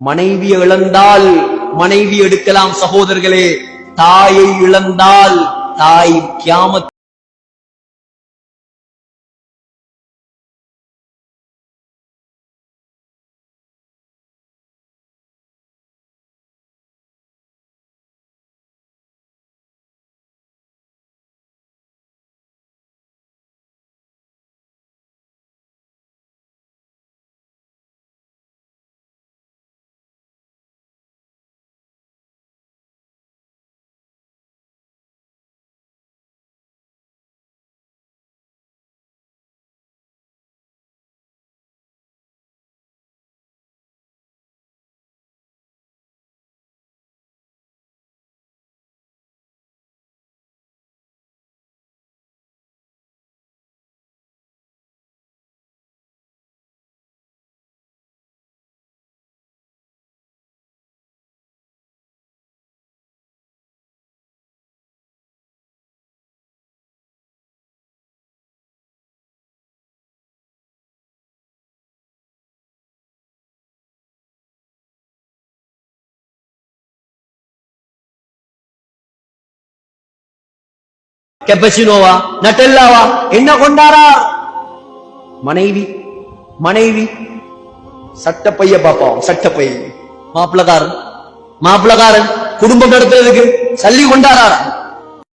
மனைவியை இழந்தால் மனைவி எடுக்கலாம் சகோதரர்களே. தாயை இழந்தால் தாய் கியாமத் கெப்பசினோவா? நட்டெல்லாவா? என்ன கொண்டாரா? மனைவி மனைவி சட்டப்பைய பாப்பாவும் சட்டப்பைய மாப்பிளக்காரன் மாப்பிளக்காரன் குடும்பம் நடத்துறதுக்கு சல்லி கொண்டாரா